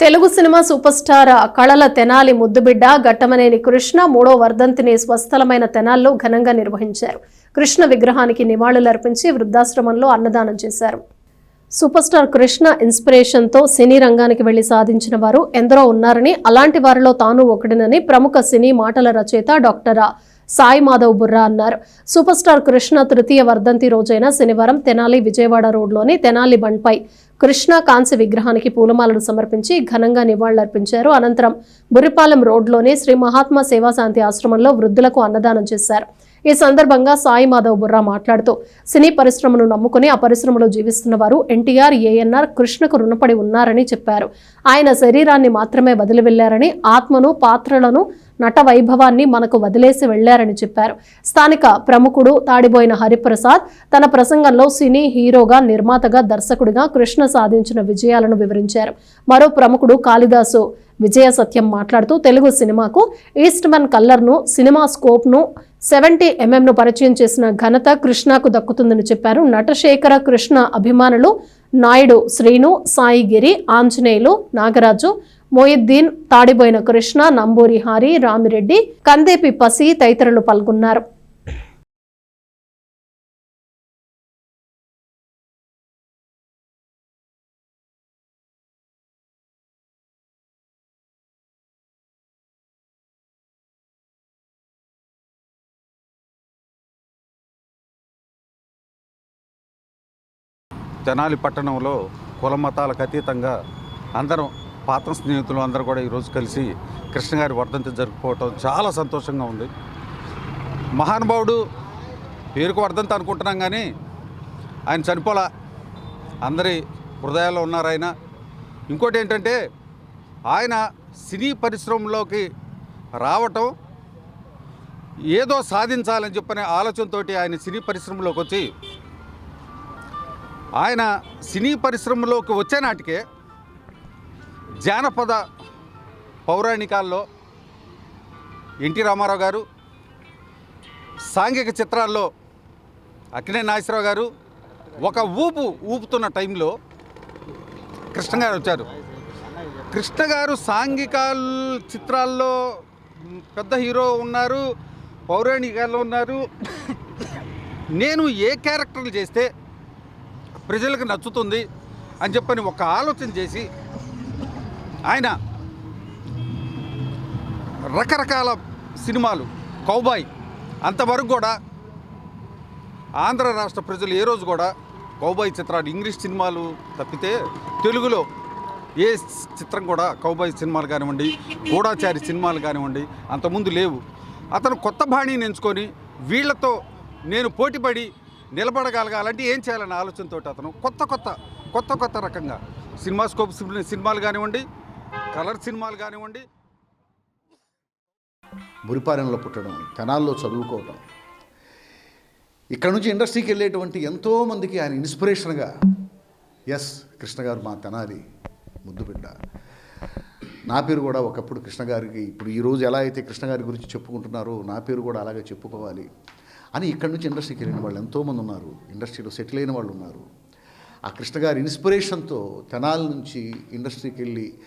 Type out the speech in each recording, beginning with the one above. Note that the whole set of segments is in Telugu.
తెలుగు సినిమా సూపర్ స్టార్ కళల తెనాలి ముద్దుబిడ్డ గట్టమనేని కృష్ణ మూడో వర్ధంతిని స్వస్థలమైన తెనాల్లో ఘనంగా నిర్వహించారు. కృష్ణ విగ్రహానికి నివాళులర్పించి వృద్ధాశ్రమంలో అన్నదానం చేశారు. సూపర్ స్టార్ కృష్ణ ఇన్స్పిరేషన్తో సినీ రంగానికి వెళ్ళి సాధించిన వారు ఎందరో ఉన్నారని అలాంటి వారిలో తాను ఒకడినని ప్రముఖ సినీ మాటల రచయిత డాక్టర్ సాయి మాధవ్ బుర్రా అన్నారు. సూపర్ స్టార్ కృష్ణ తృతీయ వర్ధంతి రోజైన శనివారం తెనాలి విజయవాడ రోడ్లోని తెనాలి బండ్పై కృష్ణ కాంస్య విగ్రహానికి పూలమాలను సమర్పించి ఘనంగా నివాళులర్పించారు. అనంతరం బురిపాలెం రోడ్లోని శ్రీ మహాత్మా సేవాశాంతి ఆశ్రమంలో వృద్ధులకు అన్నదానం చేశారు. ఈ సందర్భంగా సాయి మాధవ్ బుర్రా మాట్లాడుతూ సినీ పరిశ్రమను నమ్ముకుని ఆ పరిశ్రమలో జీవిస్తున్న వారు ఎన్టీఆర్ ఏఎన్ఆర్ కృష్ణకు రుణపడి ఉన్నారని చెప్పారు. ఆయన శరీరాన్ని మాత్రమే వదిలి వెళ్ళారని ఆత్మను పాత్రలను నట వైభవాన్ని మనకు వదిలేసి వెళ్ళారని చెప్పారు. స్థానిక ప్రముఖుడు తాడిబోయిన హరిప్రసాద్ తన ప్రసంగంలో సినీ హీరోగా నిర్మాతగా దర్శకుడిగా కృష్ణ సాధించిన విజయాలను వివరించారు. మరో ప్రముఖుడు కాళిదాసు విజయ సత్యం మాట్లాడుతూ తెలుగు సినిమాకు ఈస్ట్ మన్ కల్లర్ను సినిమా స్కోప్ను సెవెంటీ ఎంఎంను పరిచయం చేసిన ఘనత కృష్ణకు దక్కుతుందని చెప్పారు. నటశేఖర కృష్ణ అభిమానులు నాయుడు శ్రీను సాయిగిరి ఆంజనేయులు నాగరాజు మొయిద్దీన్ తాడిబోయిన కృష్ణ నంబూరి హారి రామిరెడ్డి కందేపి పసి తదితరులు పాల్గొన్నారు. తెనాలి పట్టణంలో కుల మతాలకు అతీతంగా అందరం పాత్ర స్నేహితులు అందరూ కూడా ఈరోజు కలిసి కృష్ణగారి వర్ధంతి జరుపుకోవటం చాలా సంతోషంగా ఉంది. మహానుభావుడు పేరుకు వర్ధంతి అనుకుంటున్నాం కానీ ఆయన చనిపోలా. అందరి హృదయాల్లో ఉన్నారు ఆయన. ఇంకోటి ఏంటంటే ఆయన సినీ పరిశ్రమలోకి రావటం ఏదో సాధించాలని చెప్పనే ఆలోచనతోటి ఆయన సినీ పరిశ్రమలోకి వచ్చి ఆయన సినీ పరిశ్రమలోకి వచ్చే నాటికే జానపద పౌరాణికాల్లో ఎన్టీ రామారావు గారు సాంఘిక చిత్రాల్లో అక్కినే నాగేశ్వరరావు గారు ఒక ఊపు ఊపుతున్న టైంలో కృష్ణ గారు వచ్చారు. కృష్ణ గారు సాంఘిక చిత్రాల్లో పెద్ద హీరో ఉన్నారు పౌరాణికాల్లో ఉన్నారు. నేను ఏ క్యారెక్టర్లు చేస్తే ప్రజలకు నచ్చుతుంది అని చెప్పని ఒక ఆలోచన చేసి ఆయన రకరకాల సినిమాలు కౌబాయ్ అంతవరకు కూడా ఆంధ్ర రాష్ట్ర ప్రజలు ఏ రోజు కూడా కౌబాయ్ చిత్రాలు ఇంగ్లీష్ సినిమాలు తప్పితే తెలుగులో ఏ చిత్రం కూడా కౌబాయ్ సినిమాలు కానివ్వండి గూఢాచారి సినిమాలు కానివ్వండి అంతకుముందు లేవు. అతను కొత్త బాణీని ఎంచుకొని వీళ్ళతో నేను పోటీపడి నిలబడగలగాలంటే ఏం చేయాలనే ఆలోచనతో అతను కొత్త కొత్త కొత్త కొత్త రకంగా సినిమా స్కోప్ సినిమాలు కానివ్వండి కలర్ సినిమాలు కానివ్వండి. మురిపాలెంలో పుట్టడం తెనాల్లో చదువుకోవటం ఇక్కడ నుంచి ఇండస్ట్రీకి వెళ్ళేటువంటి ఎంతోమందికి ఆయన ఇన్స్పిరేషన్గా ఎస్ కృష్ణ గారు మా తెనాలి ముద్దు బిడ్డ. నా పేరు కూడా ఒకప్పుడు కృష్ణ గారికి ఇప్పుడు ఈరోజు ఎలా అయితే కృష్ణ గారి గురించి చెప్పుకుంటున్నారో నా పేరు కూడా అలాగే చెప్పుకోవాలి. అని ఇక్కడి నుంచి ఇండస్ట్రీకి వెళ్ళిన వాళ్ళు ఎంతోమంది ఉన్నారు. ఇండస్ట్రీలో సెటిల్ అయిన వాళ్ళు ఉన్నారు. ఆ కృష్ణ గారి ఇన్స్పిరేషన్తో తెనాల నుంచి ఇండస్ట్రీకి వెళ్ళి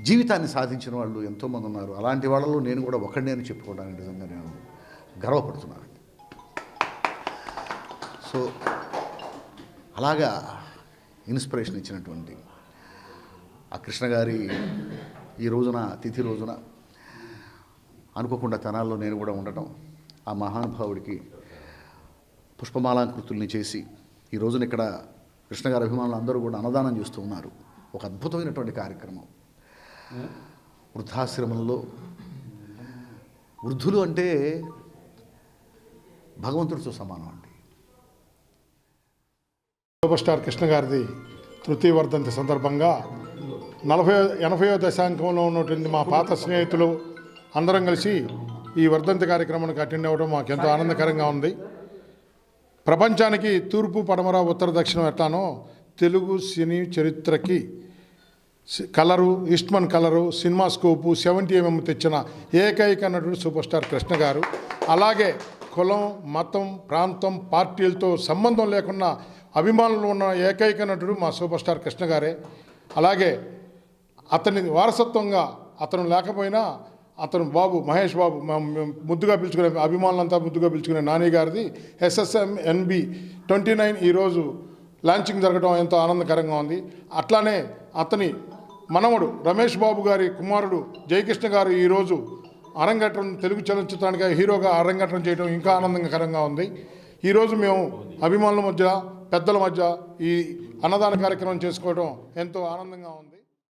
జీవితాన్ని సాధించిన వాళ్ళు ఎంతోమంది ఉన్నారు. అలాంటి వాళ్ళలో నేను కూడా ఒకడినే అని చెప్పుకోవడానికి నిజంగా నేను గర్వపడుతున్నాను. సో అలాగా ఇన్స్పిరేషన్ ఇచ్చినటువంటి ఆ కృష్ణ గారి ఈ రోజున తిథి రోజున అనుకోకుండా తెనాల్లో నేను కూడా ఉండటం ఆ మహానుభావుడికి పుష్పమాలాంకృతుల్ని చేసి ఈ రోజున ఇక్కడ కృష్ణగారి అభిమానులు అందరూ కూడా అన్నదానం చేస్తూ ఉన్నారు. ఒక అద్భుతమైనటువంటి కార్యక్రమం. వృద్ధాశ్రమంలో వృద్ధులు అంటే భగవంతుడితో సమానం అండి. సూపర్ స్టార్ కృష్ణ గారిది తృతీయ వర్ధంతి సందర్భంగా నలభై ఎనభైయో దశాంకంలో ఉన్నటువంటి మా పాత స్నేహితులు అందరం కలిసి ఈ వర్ధంతి కార్యక్రమానికి అటెండ్ అవ్వడం మాకు ఎంతో ఆనందకరంగా ఉంది. ప్రపంచానికి తూర్పు పడమర ఉత్తర దక్షిణం ఎట్లానో తెలుగు సినీ చరిత్రకి colour Eastman colour cinemascope seventy MM తెచ్చిన ఏకైక నటుడు సూపర్ స్టార్ కృష్ణ గారు. అలాగే కులం మతం ప్రాంతం పార్టీలతో సంబంధం లేకుండా అభిమానులు ఉన్న ఏకైక నటుడు మా సూపర్ స్టార్ కృష్ణ గారే. అలాగే అతని వారసత్వంగా అతను లేకపోయినా అతను బాబు మహేష్ బాబు ముద్దుగా పిలుచుకునే అభిమానులంతా ముద్దుగా పిలుచుకునే నాని గారిది. ఎస్ఎస్ఎం ఎన్బి ట్వంటీ నైన్ ఈరోజు లాంచింగ్ జరగడం ఎంతో ఆనందకరంగా ఉంది. అట్లానే అతని మనవడు రమేష్ బాబు గారి కుమారుడు జయకృష్ణ గారు ఈరోజు అరంగేట్రం తెలుగు చలనచిత్రానికి హీరోగా అరంగేట్రం చేయడం ఇంకా ఆనందకరంగా ఉంది. ఈరోజు మేము అభిమానుల మధ్య పెద్దల మధ్య ఈ అన్నదాన కార్యక్రమం చేసుకోవడం ఎంతో ఆనందంగా ఉంది.